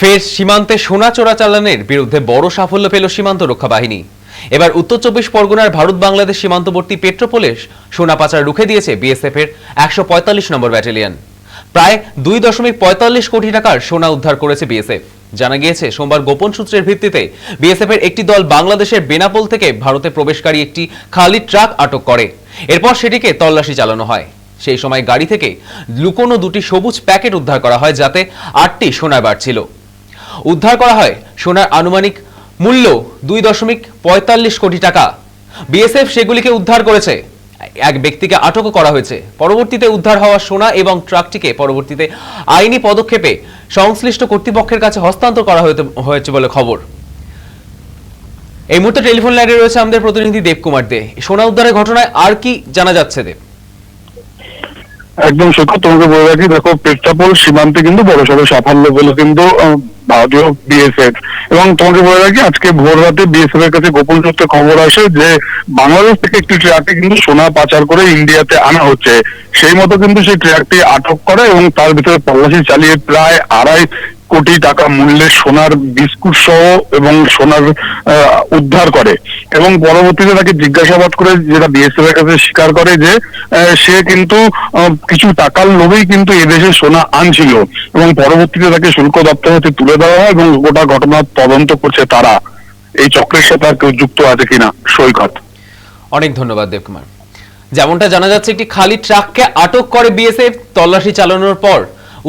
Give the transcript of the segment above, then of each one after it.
ফের সীমান্তে সোনা চোরাচালানের বিরুদ্ধে বড় সাফল্য পেল সীমান্ত রক্ষা বাহিনী এবার উত্তর চব্বিশ পরগনার ভারত বাংলাদেশ সীমান্তবর্তী পেট্রোপোলিস সোনা পাচার রুখে দিয়েছে বিএসএফ এর একশো পঁয়তাল্লিশ নম্বর ব্যাটালিয়ন। প্রায় দুই দশমিক পঁয়তাল্লিশ কোটি টাকার সোনা উদ্ধার করেছে বিএসএফ। জানা গিয়েছে, সোমবার গোপন সূত্রের ভিত্তিতে বিএসএফ এর একটি দল বাংলাদেশের বেনাপোল থেকে ভারতে প্রবেশকারী একটি খালি ট্রাক আটক করে। এরপর সেটিকে তল্লাশি চালানো হয়। সেই সময় গাড়ি থেকে লুকোনো দুটি সবুজ প্যাকেট উদ্ধার করা হয় যাতে আটটি সোনা বার ছিল উদ্ধার করা হয়। সোনার আনুমানিক মূল্য দুই দশমিক পঁয়তাল্লিশ কোটি টাকা। বিএসএফ সেগুলিকে উদ্ধার করেছে। এক ব্যক্তিকে আটকও করা হয়েছে। পরবর্তীতে উদ্ধার হওয়া সোনা এবং ট্রাকটিকে পরবর্তীতে আইনি পদক্ষেপে সংশ্লিষ্ট কর্তৃপক্ষের কাছে হস্তান্তর করা হয়েছে বলে খবর। এই মুহূর্তে টেলিফোন লাইনে রয়েছে আমাদের প্রতিনিধি দেবকুমার দে। সোনা উদ্ধারের ঘটনায় আর কি জানা যাচ্ছে দেব? একদম সত্য তোমাকে বলে রাখি, দেখো পেট্রাপোল সীমান্তে কিন্তু বড় সড়ো সাফল্য বলে কিন্তু ভারতীয় বিএসএফ এবং তোমাকে বলে রাখি, আজকে ভোর রাতে বিএসএফ এর কাছে গোপন সূত্রে খবর আসে যে, বাংলাদেশ থেকে একটি ট্রাকে কিন্তু সোনা পাচার করে ইন্ডিয়াতে আনা হচ্ছে। সেই মতো কিন্তু সেই ট্রাকটি আটক করে এবং তার ভিতরে তল্লাশি চালিয়ে প্রায় আড়াই কোটি টাকা মূল্যের সোনার বিস্কুট সহ এবং সোনার উদ্ধার করে। এবং পরবর্তীতে তাকে জিজ্ঞাসাবাদ করে যেটা বিএসএফ এর কাছে স্বীকার করে যে সে কিন্তু কিছু টাকার লোভেই কিন্তু এদেশে সোনা আনছিল এবং পরবর্তীতে তাকে শুল্ক দপ্তর হতে তুলে দেওয়া হয় এবং গোটা ঘটনার তদন্ত করছে তারা। এই চক্রের সাথে আর কেউ যুক্ত আছে কিনা, সৈকত। অনেক ধন্যবাদ দেবকুমার। যেমনটা জানা যাচ্ছে, একটি খালি ট্রাককে আটক করে বিএসএফ, তল্লাশি চালানোর পর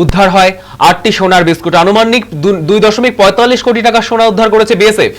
উদ্ধার হয়। আটটি সোনার বিস্কুট। আনুমানিক দুই দশমিক পঁয়তাল্লিশ কোটি টাকা সোনা উদ্ধার করেছে বিএসএফ।